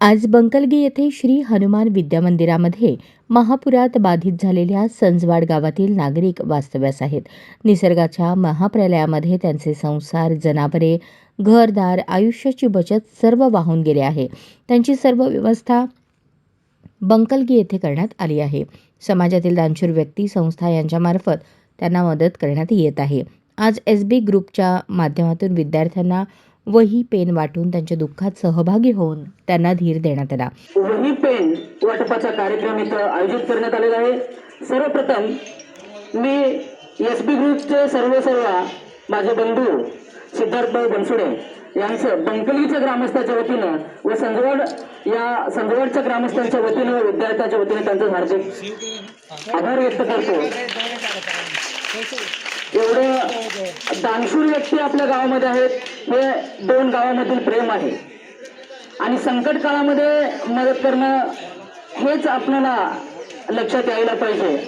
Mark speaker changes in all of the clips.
Speaker 1: आज बंकलगी येथे श्री हनुमान विद्या मंदिरामध्ये महापुरात बाधित झालेल्या संजवाड गावातील नागरिक वास्तव्यास आहेत. निसर्गाच्या महाप्रलयामध्ये त्यांचे संसार जनावरे घरदार आयुष्याची बचत सर्व वाहून गेले आहे. त्यांची सर्व व्यवस्था बंकलगी येथे करण्यात आली आहे. समाजातील दानशूर व्यक्ती संस्था यांच्यामार्फत त्यांना मदत करण्यात येत आहे. आज एस बी ग्रुपच्या माध्यमातून विद्यार्थ्यांना वही पेन वाटून त्यांच्या दुःखात सहभागी होऊन त्यांना धीर देण्यात आला.
Speaker 2: वही पेन वाटपाचा कार्यक्रम इथं आयोजित करण्यात आलेला आहे. सर्वप्रथम मी एस बी ग्रुपचे सर्व सर्व माझे बंधू सिद्धार्थभाऊ बनसुडे यांचं बंकलीच्या ग्रामस्थाच्या वतीनं व संजवड या संजवडच्या ग्रामस्थांच्या वतीनं व विद्यार्थ्यांच्या वतीनं त्यांचं हार्दिक आभार व्यक्त करतो. एवढं दानशूर व्यक्ती आपल्या गावामध्ये आहेत. हे दोन गावामधील प्रेम आहे. आणि संकट काळामध्ये मदत करणं हेच आपल्याला लक्षात यायला पाहिजे.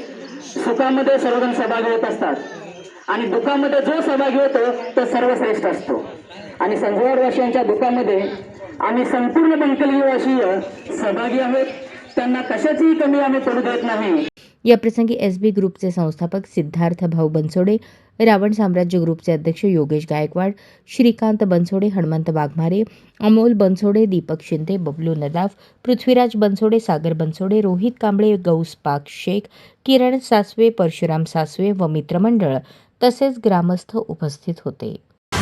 Speaker 2: सुखामध्ये सर्वजण सहभागी होत असतात. आणि दुःखामध्ये जो सहभागी होतो तो सर्वश्रेष्ठ असतो. आणि संजवाडवासियांच्या दुःखामध्ये आम्ही संपूर्ण बंकलीवासीय सहभागी आहोत. त्यांना कशाचीही कमी आम्ही पडू देत नाही.
Speaker 1: याप्रसंगी एस बी ग्रुपचे संस्थापक सिद्धार्थ भाऊ बनसोडे रावण साम्राज्य ग्रुपचे अध्यक्ष योगेश गायकवाड श्रीकांत बनसोडे हनुमंत वाघमारे अमोल बनसोडे दीपक शिंदे बबलू नदाफ पृथ्वीराज बनसोडे सागर बनसोडे रोहित कांबळे गौस पाक शेख किरण सासवे परशुराम सासवे व मित्रमंडळ तसेच ग्रामस्थ उपस्थित होते.